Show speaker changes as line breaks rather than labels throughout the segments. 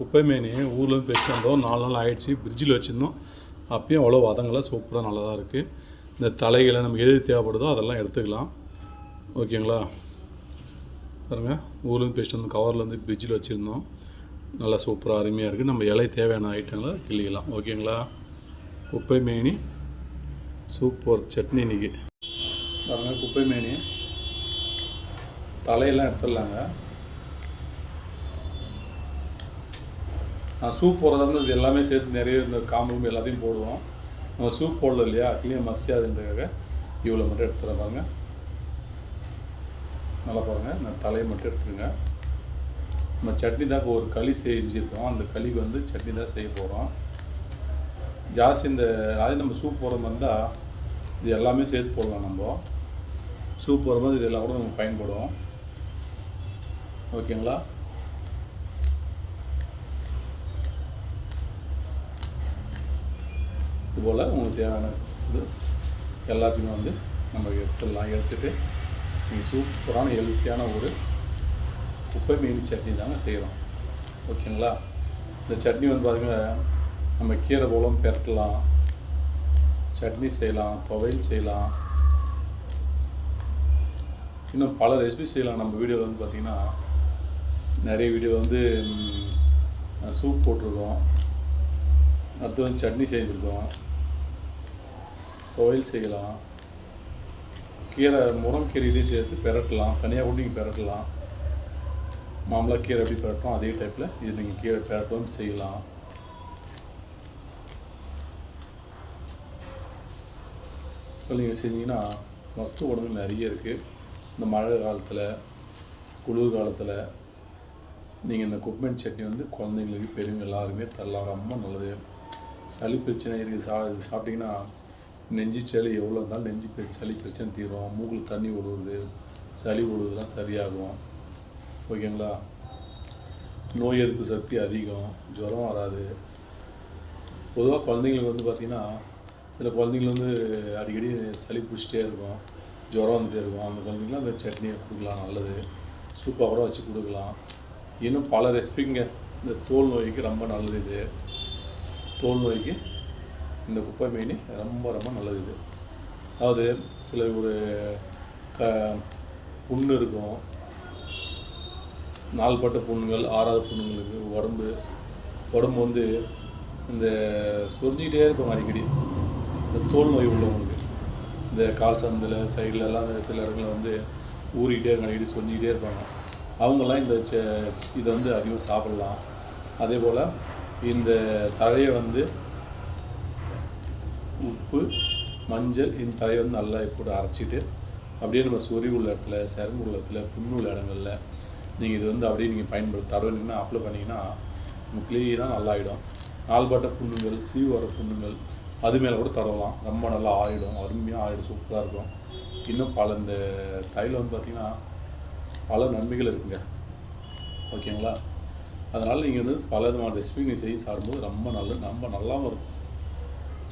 குப்பை மேனி ஊர்லேருந்து பேசிட்டு வந்தோம். நாலு நாள் ஆயிடுச்சு. ஃப்ரிட்ஜில் வச்சுருந்தோம். அப்பயும் அவ்வளோ வதங்கலை சூப்பராக நல்லா தான் இருக்குது இந்த தலைகளை நமக்கு எது தேவைப்படுதோ அதெல்லாம் எடுத்துக்கலாம். ஓகேங்களா? பாருங்க. ஊர்லேருந்து பேசிட்டு வந்தோம் கவர்லேருந்து ஃப்ரிட்ஜில் வச்சுருந்தோம். நல்லா சூப்பராக அருமையாக இருக்குது நம்ம இலை தேவையான ஐட்டங்களை கிள்ளிக்கலாம். ஓகேங்களா? குப்பை மேனி சூப்பர் சட்னி இன்றைக்கி பாருங்கள் குப்பை மேனி தலையெல்லாம் எடுத்துடலாங்க. சூப் போடுறதா இருந்தால் இது எல்லாமே சேர்த்து நிறைய இந்த காம்பும் எல்லாத்தையும் போடுவோம். நம்ம சூப் போடல இல்லையா? கிளீன் மசியாதுன்றதுக்காக இவ்வளோ மட்டும் எடுத்துகிறேன் பாருங்க. நல்லா பாருங்கள் நான் தலையை மட்டும் எடுத்துருங்க. நம்ம சட்னி தான் இப்போ ஒரு களி செஞ்சுருக்கோம். அந்த களிக்கு வந்து சட்னி தான் செய்ய போகிறோம் ஜாஸ்தி இந்த அதே நம்ம சூப் போடுற மாதிரி இருந்தால் இது எல்லாமே சேர்த்து போடலாம் நம்ம. சூப் இது இதெல்லாம் கூட நம்ம பயன்படுவோம். ஓகேங்களா? போல் உங்களுக்கு தேவையான இது எல்லாத்தையுமே வந்து நம்ம எடுத்துடலாம். எடுத்துகிட்டு நீங்கள் சூப்பரான ஹெல்த்தியான ஒரு குப்பை மீன் சட்னி தாங்க செய்கிறோம் ஓகேங்களா? இந்த சட்னி வந்து பார்த்திங்கன்னா நம்ம கீரை போலம் பெரட்டலாம். சட்னி செய்யலாம் துவையல் செய்யலாம். இன்னும் பல ரெசிபி செய்யலாம். நம்ம வீடியோவில் வந்து பார்த்திங்கன்னா நிறைய வீடியோ வந்து சூப் போட்டிருக்கோம். அடுத்து வந்து சட்னி செஞ்சுருக்கோம். துவையல் செய்யலாம். கீரை முருங்கீரையிலையும் சேர்த்து பெரட்டலாம். தனியாக கூட நீங்கள் பெரட்டலாம். மாமலாக கீரை எப்படி பெரட்டும் அதே டைப்பில் இது நீங்கள் கீரை பெரட்டும் செய்யலாம். இப்போ நீங்கள் செஞ்சீங்கன்னா மருத்துவ குணங்கள் நிறைய இருக்குது இந்த மழை காலத்தில் குளிர் காலத்தில் நீங்கள் இந்த குக்மெண்ட் சட்னி வந்து குழந்தைங்களுக்கு பெரியவங்க எல்லாருமே தரலாம். ரொம்ப நல்லது. சளி பிரச்சனை இருக்குது சா இது சாப்பிட்டிங்கன்னா நெஞ்சு சளி எவ்வளோ இருந்தாலும் நெஞ்சு சளி பிரச்சனை தீரும். மூக்கில் தண்ணி விடுவது சளி விடுவதுலாம் சரியாகும். ஓகேங்களா? நோய் எதிர்ப்பு சக்தி அதிகம். ஜுரம் வராது. பொதுவாக குழந்தைங்களுக்கு வந்து பார்த்திங்கன்னா சில குழந்தைங்களுக்கு வந்து அடிக்கடி சளி பிடிச்சிட்டே இருக்கும். ஜுரம் வந்துகிட்டே இருக்கும். அந்த குழந்தைங்களாம் அந்த சட்னியை கொடுக்கலாம். நல்லது. சூப்பாக கூட வச்சு கொடுக்கலாம். இன்னும் பல ரெசிபிங்க. இந்த தோல் நோய்க்கு ரொம்ப நல்லது இது. தோல் நோய்க்கு இந்த குப்பை மீன் ரொம்ப ரொம்ப நல்லது இது. அதாவது சில ஒரு க புண்ணு இருக்கும். நாள்பட்ட புண்ணுங்கள் ஆறாத புண்ணுங்களுக்கு உடம்பு உடம்பு வந்து இந்த சொரிஞ்சிக்கிட்டே இருக்கும் அடிக்கடி. இந்த தோல் நோய் உள்ளவங்களுக்கு. இந்த கால் சந்தில் சைடில் எல்லாம் சில இடங்களில் வந்து ஊறிக்கிட்டே இருக்கும் அடிக்கடி சொரிஞ்சிக்கிட்டே இருப்பாங்க. அவங்கெல்லாம் இந்த செ இதை வந்து அதிகமாக சாப்பிடலாம். அதே போல் இந்த தழையை வந்து உப்பு மஞ்சள் இந்த தலையை வந்து நல்லா போட்டு அரைச்சிட்டு அப்படியே நம்ம சொறி உள்ள இடத்துல சரும்பு உள்ள இடத்துல புண்ணு உள்ள நீங்கள் இது வந்து அப்படியே நீங்கள் பயன்படுத்த தடவினீங்கன்னா அப்ளை பண்ணிங்கன்னா உங்களுக்கு க்ளீனாக நல்லாயிடும். நாள்பட்ட புண்ணுங்கள் சீவு வர புண்ணுங்கள் அது மேலே கூட தடவலாம். ரொம்ப நல்லா ஆயிடும் அருமையாக ஆயிடும் சூப்பராக இருக்கும். இன்னும் பல இந்த தைலம் வந்து பார்த்திங்கன்னா பல நன்மைகள் இருக்குங்க. ஓகேங்களா? அதனால் நீங்கள் வந்து பல விதமான ரெசிபி நீங்கள் செய்ய சாப்பிடும்போது ரொம்ப நல்லது. ரொம்ப நல்லாவும் இருக்கும்.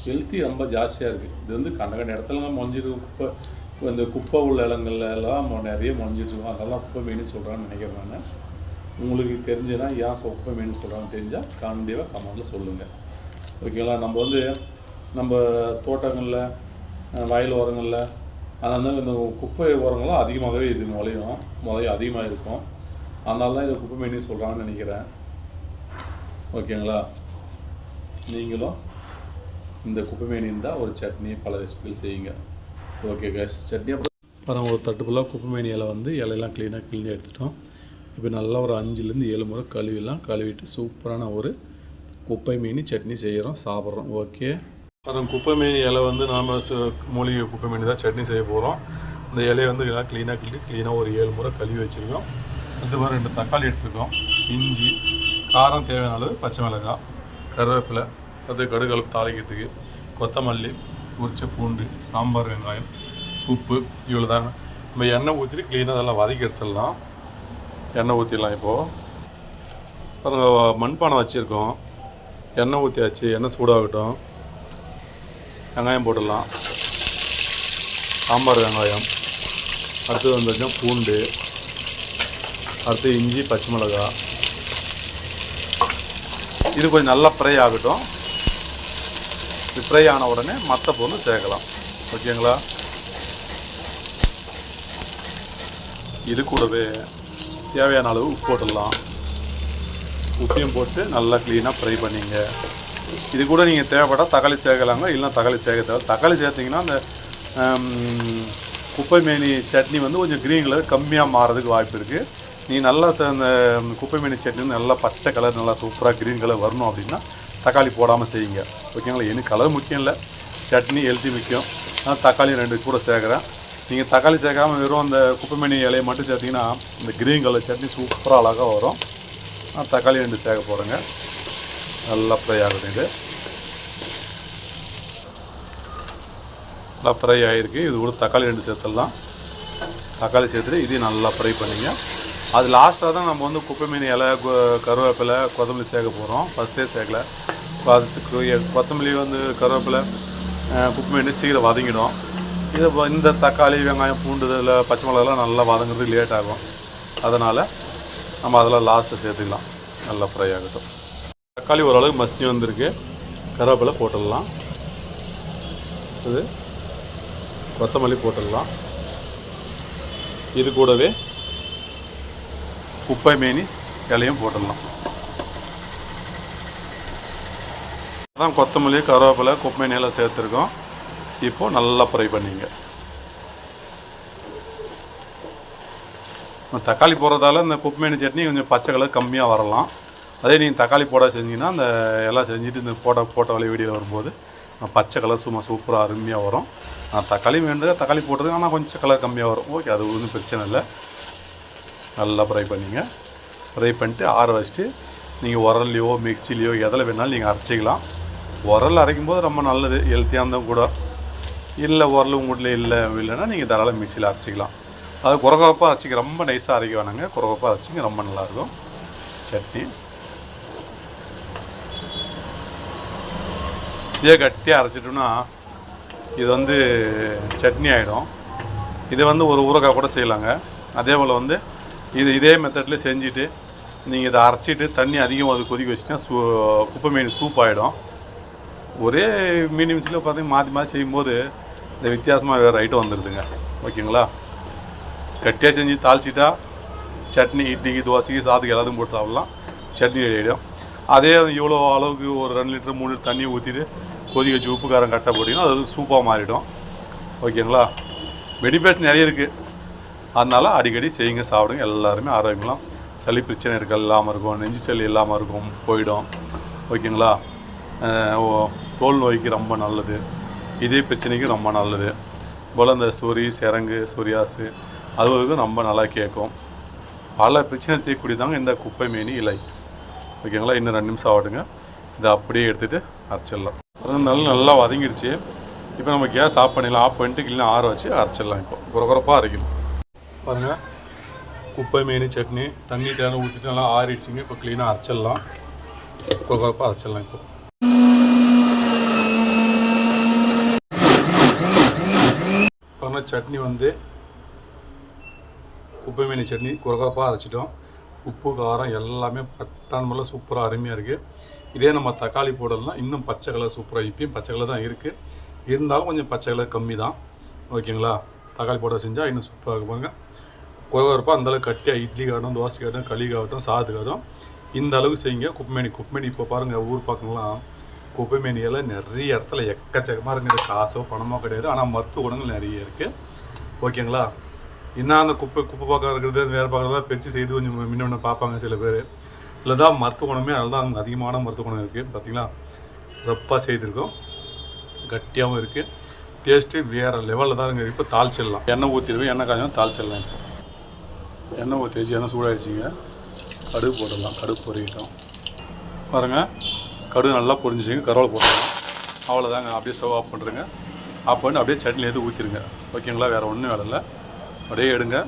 ஹெல்த்தி ரொம்ப ஜாஸ்தியாக இருக்குது இது வந்து கண்ட கண்ட இடத்துலலாம் மொஞ்சிருக்கும் குப்பை இந்த குப்பை உள்ள இடங்கள்லாம் நிறைய மொஞ்சிட்டு அதெல்லாம் குப்பை மீன் சொல்கிறான்னு நினைக்கிறேன் நான். உங்களுக்கு தெரிஞ்சுன்னா ஏன் சொப்பை குப்பை மீன் சொல்கிறான்னு தெரிஞ்சால் கண்டிப்பாக கமெண்ட்டில் சொல்லுங்கள் ஓகேங்களா நம்ம வந்து நம்ம தோட்டங்களில் வயல் ஓரங்களில் அதனால இந்த குப்பை ஓரங்கள்லாம் அதிகமாகவே இது முளையும். முளையும் அதிகமாக இருக்கும். அதனால தான் இதை குப்பை மீன் சொல்கிறான்னு நினைக்கிறேன். ஓகேங்களா நீங்களும் இந்த குப்பைமேனி இருந்தால் ஒரு சட்னி பல ரெசிபிகள் செய்யுங்க. ஓகே கேஸ் சட்னி அப்புறம் அப்புறம் ஒரு தட்டு ஃபுல்லாக குப்பை இலை வந்து இலையெல்லாம் க்ளீனாக கிழிஞ்சு எடுத்துட்டோம். இப்போ நல்லா ஒரு அஞ்சுலேருந்து ஏழு முறை கழுவிலாம் கழுவிட்டு சூப்பரான ஒரு குப்பை மீன் சட்னி செய்கிறோம் சாப்பிட்றோம். ஓகே அப்புறம் குப்பை மீன் இலை வந்து நாம் மூலிகை குப்பை மீன் தான் சட்னி செய்ய போகிறோம் இந்த இலையை வந்து எல்லாம் க்ளீனாக கிள்ளி க்ளீனாக ஒரு ஏழு முறை கழுவி வச்சுருக்கோம். அது மாதிரி ரெண்டு தக்காளி எடுத்துருக்கோம். இஞ்சி காரம் தேவையான அளவு பச்சை மிளகாய் கருவேப்பிலை அது கடுகு தாளிக்கிறதுக்கு கொத்தமல்லி உரிச்ச பூண்டு சாம்பார் வெங்காயம் உப்பு இவ்வளோ தாங்க நம்ம எண்ணெய் ஊற்றிட்டு க்ளீனாக அதெல்லாம் வதக்கி எடுத்துடலாம். எண்ணெய் ஊற்றிடலாம் இப்போது அப்புறம் மண்பானை வச்சுருக்கோம். எண்ணெய் ஊற்றியாச்சு எண்ணெய் சூடாகட்டும். வெங்காயம் போட்டுடலாம். சாம்பார் வெங்காயம். அடுத்தது வந்து பூண்டு. அடுத்து இஞ்சி பச்சை மிளகாய். இது கொஞ்சம் நல்லா ஃப்ரை ஆகட்டும். இது ஃப்ரை ஆன உடனே மற்ற பொருள் சேர்க்கலாம். ஓகேங்களா? இது கூடவே தேவையான அளவு உப்பு போட்டுடலாம். உப்பையும் போட்டு நல்லா க்ளீனாக ஃப்ரை பண்ணிங்க. இது கூட நீங்கள் தேவைப்பட்டால் தக்காளி சேர்க்கலாங்க. இல்லைனா தக்காளி சேர்க்க தேவை. தக்காளி சேர்த்திங்கன்னா அந்த குப்பைமேனி குப்பை சட்னி வந்து கொஞ்சம் க்ரீன் கலர் கம்மியாக மாறதுக்கு வாய்ப்பு இருக்குது நீ நல்லா அந்த குப்பை சட்னி வந்து நல்லா பச்சை கலர் நல்லா சூப்பராக க்ரீன் கலர் வரணும் அப்படின்னா தக்காளி போடாமல் செய்யுங்க. ஓகேங்களா? எனக்கு கலர் முக்கியம் இல்லை. சட்னி ஹெல்த்தி முக்கியம். நான் தக்காளி ரெண்டு கூட சேர்க்குறேன். நீங்கள் தக்காளி சேர்க்காம வெறும் அந்த குப்பைமணி இலையை மட்டும் சேர்த்திங்கன்னா இந்த க்ரீன் கலர் சட்னி சூப்பராக அழகாக வரும். நான் தக்காளி ரெண்டு சேர்க்க போகிறேங்க நல்லா ஃப்ரை ஆகட்டும் இது. நல்லா ஃப்ரை ஆகிருக்கு இது கூட தக்காளி ரெண்டு சேர்த்துடலாம். தக்காளி சேர்த்துட்டு இதையும் நல்லா ஃப்ரை பண்ணிங்க. அது லாஸ்ட்டாக தான் நம்ம வந்து குப்பை மீன் இலை கருவேப்பிலை கொத்தமல்லி சேர்க்க போகிறோம் ஃபஸ்ட்டே சேர்க்கல. இப்போ கொத்தமல்லி வந்து கருவேப்பிலை அஹ், குப்பை மீன் சீக்கிரம் வதங்கிடும். இது இந்த தக்காளி வெங்காயம் பூண்டு இதில் பச்சை மிளகாலாம் நல்லா வதங்குறது லேட் ஆகும். அதனால் நம்ம அதெல்லாம் லாஸ்ட்டு சேர்த்துக்கலாம். நல்லா ஃப்ரை ஆகட்டும். தக்காளி ஓரளவுக்கு மஸ்தி வந்திருக்கு. கருவேப்பிலை போட்டுடலாம். இது கொத்தமல்லி போட்டுடலாம். இது கூடவே குப்பை மேனி இலையும் போட்டுடலாம். அதான் கொத்தமல்லி கருவேப்பிலை குப்பை எல்லாம் சேர்த்துருக்கோம். இப்போ நல்லா ஃப்ரை பண்ணிங்க. தக்காளி போடுறதால இந்த குப்பைமேனி சட்னி கொஞ்சம் பச்சை கலர் கம்மியாக வரலாம். அதே நீங்கள் தக்காளி போட செஞ்சீங்கன்னா அந்த எல்லாம் செஞ்சுட்டு இந்த போட்ட போட்ட வழி வீடியோவில் வரும்போது பச்சை கலர் சும்மா சூப்பராக அருமையாக வரும். தக்காளி வேண்டது தக்காளி போட்டது ஆனால் கொஞ்சம் கலர் கம்மியாக வரும். ஓகே அது ஒன்றும் பிரச்சனை இல்லை. நல்லா ஃப்ரை பண்ணிங்க. ஃப்ரை பண்ணிட்டு ஆற வச்சுட்டு நீங்கள் உரல்லையோ மிக்சிலையோ எதில் வேணாலும் நீங்கள் அரைச்சிக்கலாம். உரல் அரைக்கும் போது ரொம்ப நல்லது ஹெல்த்தியாக இருந்தால் கூட. இல்லை உரல் உங்கள் வீட்டில் இல்லை இல்லைன்னா நீங்கள் தாராளம் மிக்சியில் அரைச்சிக்கலாம். அது குறகுறப்பாக அரைச்சிக்க ரொம்ப நைஸாக அரைக்க வேணாங்க. குறகுறப்பாக அரைச்சிங்க ரொம்ப நல்லாயிருக்கும். சட்னி. இதே கட்டியாக அரைச்சிட்டோம்னா இது வந்து சட்னி ஆகிடும் இதை வந்து ஒரு ஊறுகாய் கூட செய்யலாங்க. அதே போல் வந்து இது இதே மெத்தட்லேயே செஞ்சுட்டு நீங்கள் இதை அரைச்சிட்டு தண்ணி அதிகமாக அது கொதிக்க வச்சுட்டா சூ குப்பை மீன் சூப் ஆகிடும் ஒரே மீனியம்ஸில் பார்த்தீங்கன்னா மாற்றி மாற்றி செய்யும்போது இந்த வித்தியாசமாக வேறு ஐட்டம் வந்துடுதுங்க ஓகேங்களா? கட்டியாக செஞ்சு தாளிச்சிட்டா சட்னி இட்லிக்கு தோசைக்கு சாதத்துக்கு எல்லாத்தையும் போட்டு சாப்பிட்லாம். சட்னி ரெடி ஆகிடும் அதே இவ்வளோ அளவுக்கு ஒரு ரெண்டு லிட்டர் மூணு லிட்டர் தண்ணி ஊற்றிட்டு கொதிக்க வச்சு உப்பு காரம் கட்டை போட்டிங்கன்னா அது சூப்பாக மாறிடும். ஓகேங்களா? பெனிஃபிட்ஸ் நிறைய இருக்குது அதனால் அடிக்கடி செய்யுங்க சாப்பிடுங்க. எல்லாருமே ஆரோக்கியம்லாம். சளி பிரச்சனை இருக்க இல்லாமல் இருக்கும். நெஞ்சு சளி இல்லாமல் இருக்கும் போயிடும். ஓகேங்களா? ஓ- தோல் நோய்க்கு ரொம்ப நல்லது. இதே பிரச்சனைக்கு ரொம்ப நல்லது. போல் இந்த சொறி சிறங்கு சொரியாசு அதுவும் ரொம்ப நல்லா கேட்கும். பல பிரச்சனை தீர்க்கூடியதாங்க இந்த குப்பை மீன் இலை. ஓகேங்களா? இன்னும் ரெண்டு நிமிஷம் ஆகட்டுங்க. இதை அப்படியே எடுத்துகிட்டு அரைச்சிடலாம். நல்லா நல்லா வதங்கிடுச்சு இப்போ நம்ம கேஸ் ஆஃப் பண்ணிடலாம். ஆஃப் பண்ணிட்டு இல்லைன்னா ஆற வச்சு அரைச்சிடலாம் இப்போ. குறகுறப்பாக அரைக்கணும். பாருங்கள் குப்பை மீன் சட்னி தண்ணி தேவை ஊற்றிட்டு நல்லா ஆறிடுச்சிங்க. இப்போ க்ளீனாக அரைச்சிடலாம். குறகுறப்பாக அரைச்சிடலாம் இப்போ பாருங்க சட்னி வந்து குப்பை மீனி சட்னி குறகப்பாக அரைச்சிட்டோம். உப்பு காரம் எல்லாமே பட்டான் மேலே சூப்பராக அருமையாக இருக்குது இதே நம்ம தக்காளி போடலாம் இன்னும் பச்சை கலர் சூப்பராக இப்பயும் பச்சை கலர் தான் இருக்குது இருந்தாலும் கொஞ்சம் பச்சை கலர் கம்மி தான் ஓகேங்களா? தக்காளி போட செஞ்சால் இன்னும் சூப்பராக இருப்பாங்க குறகுறப்பாக அந்தளவுக்கு கட்டியாக இட்லி காட்டும் தோசை காட்டும் களி காட்டும் சாதத்துக்காகட்டும் இந்த அளவுக்கு செய்யுங்க. குப்பமேனி குப்பமேனி இப்போ பாருங்கள் ஊர் பக்கம்லாம் குப்பைமேனி நிறைய இடத்துல எக்கச்சக்கமாக இருக்குது காசோ பணமோ கிடையாது. ஆனால் மருத்துவ குணங்கள் நிறைய இருக்குது ஓகேங்களா? இன்னும் அந்த குப்பை குப்பை பக்கம் இருக்கிறது வேறு பக்கம் தான் பிரித்து செய்து கொஞ்சம் முன்ன முன்ன பார்ப்பாங்க சில பேர். இல்லை தான் மருத்துவ குணமே அதில் தான் அதிகமான மருத்துவ குணம் இருக்குது பார்த்தீங்களா ரப்பாக செய்திருக்கோம். கட்டியாகவும் இருக்குது டேஸ்ட்டு வேறு லெவலில் தான் இருக்குது இப்போ தாளிச்சிடலாம் எண்ணெய் ஊற்றிடுவேன் எண்ணெய் காய்ச்சல் தாளிச்சிடலாம் எண்ணெய் ஊற்றி வச்சு எண்ணெய் சூடாகிடுச்சிங்க கடுகு போடலாம் கடுகு பொறிக்கிட்டோம் பாருங்கள் கடுகு நல்லா பொரிஞ்சிச்சிங்க கருவேலை போட்டுடலாம் அவ்வளோதாங்க அப்படியே ஸ்டவ் ஆஃப் பண்ணுறேங்க ஆஃப் பண்ணி அப்படியே சட்னியில் எது ஊற்றிடுங்க ஓகேங்களா? வேறு ஒன்றும் வேலை இல்லை. அப்படியே எடுங்க.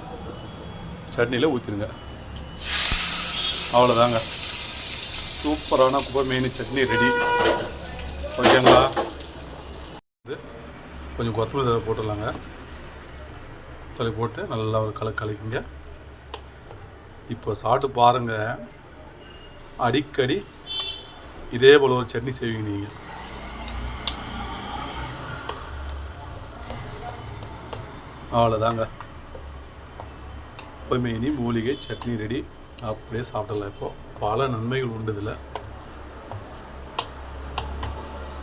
சட்னியில் ஊற்றிடுங்க அவ்வளோதாங்க சூப்பரான குப்பை மீன் சட்னி ரெடி. ஓகேங்களா? இது கொஞ்சம் கொத்தமல்லி தழை போட்டுடலாங்க. தலை போட்டு நல்லா ஒரு கலை கலக்கிங்க. இப்போ சாப்பிட்டு பாருங்கள் அடிக்கடி இதே போல் ஒரு சட்னி செய்வீங்க நீங்கள் அவ்வளோதாங்க குப்பைமேனி மூலிகை சட்னி ரெடி. அப்படியே சாப்பிடலாம் இப்போ. பல நன்மைகள் உண்டு இதில்.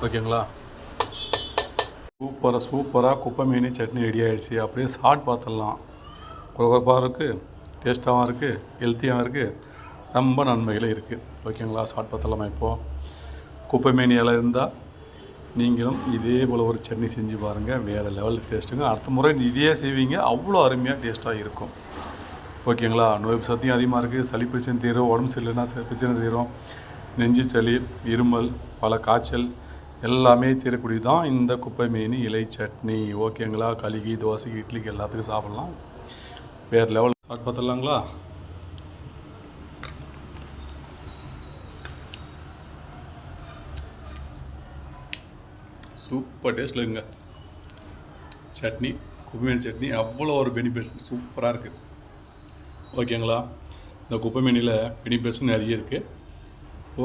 ஓகேங்களா? சூப்பராக சூப்பராக குப்பை மீன் சட்னி ரெடி ஆகிடுச்சு அப்படியே சாட் பார்த்துடலாம். குறகுறப்பாக இருக்குது டேஸ்ட்டாகவும் இருக்குது ஹெல்த்தியாகவும் இருக்குது ரொம்ப நன்மைகளும் இருக்குது ஓகேங்களா? சாட் பார்த்துடலாமா இப்போது குப்பைமேனி இலை இருந்தால் நீங்களும் இதே போல் ஒரு சட்னி செஞ்சு பாருங்கள் வேறு லெவலில் டேஸ்ட்டுங்க அடுத்த முறை இதே செய்வீங்க. அவ்வளோ அருமையாக டேஸ்ட்டாக இருக்கும். ஓகேங்களா நோய் சத்தியம் அதிகமாக இருக்குது சளி பிரச்சனை தீரும். உடம்பு சரியில்லைன்னா பிரச்சனை தீரும். நெஞ்சு சளி இருமல் பல காய்ச்சல் எல்லாமே தீரக்கூடியது தான் இந்த குப்பை மீன் இலை சட்னி. ஓகேங்களா கழுகி தோசைக்கு இட்லிக்கு எல்லாத்துக்கும் சாப்பிட்லாம். வேறு லெவல் சாப்பிட்டு பார்த்துடலாங்களா? சூப்பர் டேஸ்ட்டில் இருக்குங்க. சட்னி குப்பைமீன் சட்னி அவ்வளோ ஒரு பெனிஃபிட்ஸ் சூப்பராக இருக்குது ஓகேங்களா? இந்த குப்பை மீனில் பெனிஃபிட்ஸ் நிறைய இருக்குது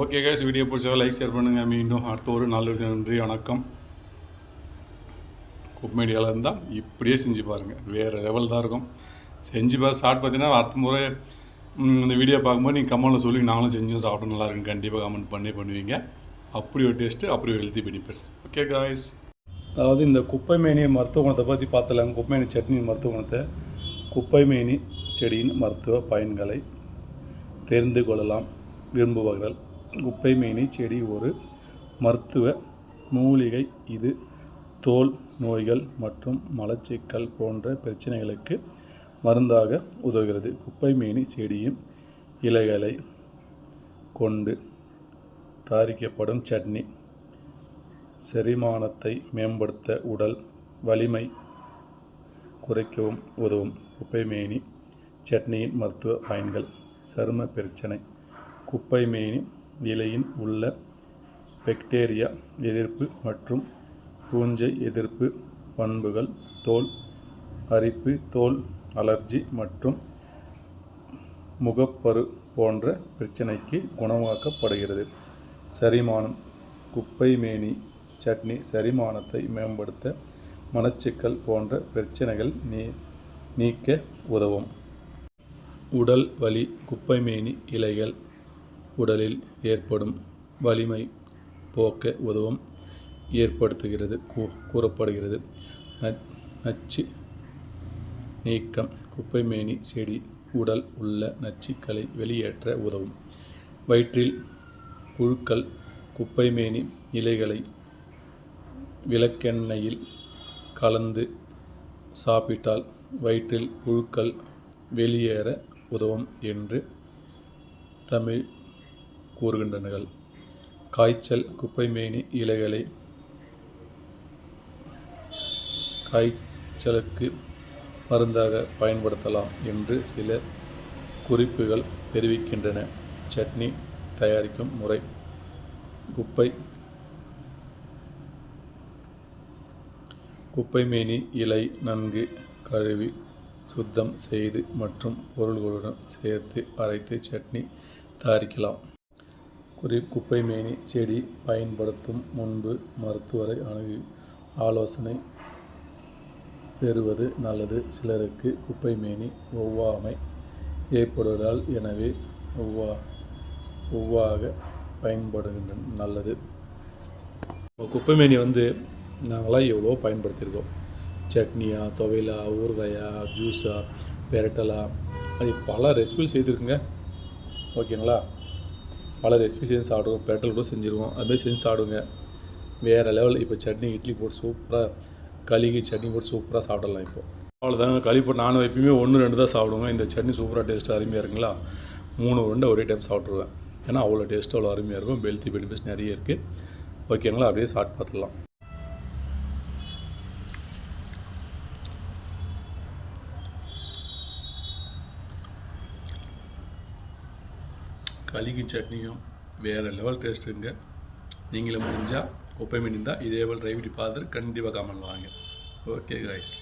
ஓகே கேஸ் வீடியோ பிடிச்சா லைக் ஷேர் பண்ணுங்கள் மீண்டும் அடுத்த ஒரு நல்ல நன்றி வணக்கம். குப்பைமேடியாவில் இருந்தால் இப்படியே செஞ்சு பாருங்கள் வேறு லெவல் தான் இருக்கும். செஞ்சு பார்த்து சாப்பிட்டு பார்த்தீங்கன்னா அடுத்த முறை இந்த வீடியோ பார்க்கும்போது நீங்கள் கமெண்ட்டில் சொல்லி நாங்களும் செஞ்சு சாப்பிட்டு நல்லாயிருக்கும் கண்டிப்பாக கமெண்ட் பண்ணி பண்ணுவீங்க. அப்படி ஒரு டேஸ்ட்டு அப்படி ஒரு ஹெல்த்தி பெனிஃபிட்ஸ் ஓகே காய்ஸ் அதாவது இந்த குப்பைமேனி மருத்துவ குணத்தை பற்றி பார்த்தலாம் குப்பைமேனி சட்னி மருத்துவ குணத்தை. குப்பைமேனி செடியின் மருத்துவ பயன்களை தெரிந்து கொள்ளலாம். விரும்புபவர்கள் குப்பைமேனி செடி ஒரு மருத்துவ மூலிகை. இது தோல் நோய்கள் மற்றும் மலச்சிக்கல் போன்ற பிரச்சனைகளுக்கு மருந்தாக உதவுகிறது. குப்பைமேனி செடியின் இலைகளை கொண்டு தயாரிக்கப்படும் சட்னி. செரிமானத்தை மேம்படுத்த உடல் வலிமை குறைக்கவும் உதவும். குப்பைமேனி சட்னியின் மருத்துவ பயன்கள் சரும பிரச்சனை. குப்பைமேனி இலையின் உள்ள பெக்டீரியா எதிர்ப்பு மற்றும் பூஞ்சை எதிர்ப்பு பண்புகள் தோல் அரிப்பு தோல் அலர்ஜி மற்றும் முகப்பரு போன்ற பிரச்சனைக்கு குணமாக்கப்படுகிறது. செரிமானம். குப்பைமேனி சட்னி செரிமானத்தை மேம்படுத்த மலச்சிக்கல் போன்ற பிரச்சனைகள் நீ நீக்க உதவும். உடல் வலி குப்பைமேனி இலைகள் உடலில் ஏற்படும் வலிமை போக்க உதவும் ஏற்படுத்துகிறது கூ- கூறப்படுகிறது. நச்சு நீக்கம் குப்பைமேனி செடி உடல் உள்ள நச்சுக்களை வெளியேற்ற உதவும். வயிற்றில் புழுக்கள் குப்பைமேனி இலைகளை விளக்கெண்ணெயில் கலந்து சாப்பிட்டால் வயிற்றில் புழுக்கள் வெளியேற உதவும் என்று தமிழ் கூறுகின்றனர் காய்ச்சல் குப்பைமேனி இலைகளை காய்ச்சலுக்கு மருந்தாக பயன்படுத்தலாம் என்று சில குறிப்புகள் தெரிவிக்கின்றன. சட்னி தயாரிக்கும் முறை. குப்பை. குப்பைமேனி இலை நன்கு கழுவி சுத்தம் செய்து மற்றும் பொருள்களுடன் சேர்த்து அரைத்து சட்னி தயாரிக்கலாம். குறி குப்பைமேனி செடி பயன்படுத்தும் முன்பு மருத்துவரை அணுகி ஆலோசனை பெறுவது நல்லது. சிலருக்கு குப்பைமேனி ஒவ்வாமை ஏற்படுவதால் எனவே ஒவ்வா உவ்வாக பயன்படுகின்றன நல்லது. குப்பைமேனி வந்து நாங்களாம் எவ்வளோ பயன்படுத்தியிருக்கோம். சட்னியா துவையலா ஊறுகாயா ஜூஸா பெரட்டலா அது பல ரெசிபிஸ் செய்திருக்குங்க. ஓகேங்களா? பல ரெசிபி செஞ்சு சாப்பிடுவோம். பெரட்டல் கூட செஞ்சுருவோம். அதுமாதிரி செஞ்சு சாப்பிடுங்க. வேறு லெவல் இப்போ சட்னி இட்லி போட்டு சூப்பராக கழுகி சட்னி போட்டு சூப்பராக சாப்பிடலாம் இப்போ. அவ்வளோதாங்க களி போட்டு நானும் எப்பயுமே ஒன்று ரெண்டு தான் சாப்பிடுவேன் இந்த சட்னி சூப்பராக டேஸ்ட்டாக அருமையாக இருக்குங்களா? மூணு உருண்டை ஒரே டைம் சாப்பிட்ருவேன் ஏன்னா அவ்வளோ டேஸ்ட் அவ்வளோ அருமையாக இருக்கும். ஹெல்த்தி பெனிஃபிட்ஸ் நிறைய இருக்குது ஓகேங்களா அப்படியே சாட் பார்த்துக்கலாம். களிக்கு சட்னியும் வேறு லெவல் டேஸ்ட்டுங்க நீங்களும் முடிஞ்சால் ஒப்பை மீன் இதே போல் ட்ரை பண்ணி பார்த்துட்டு கண்டிப்பாக கமெண்ட் வாங்க. Okay guys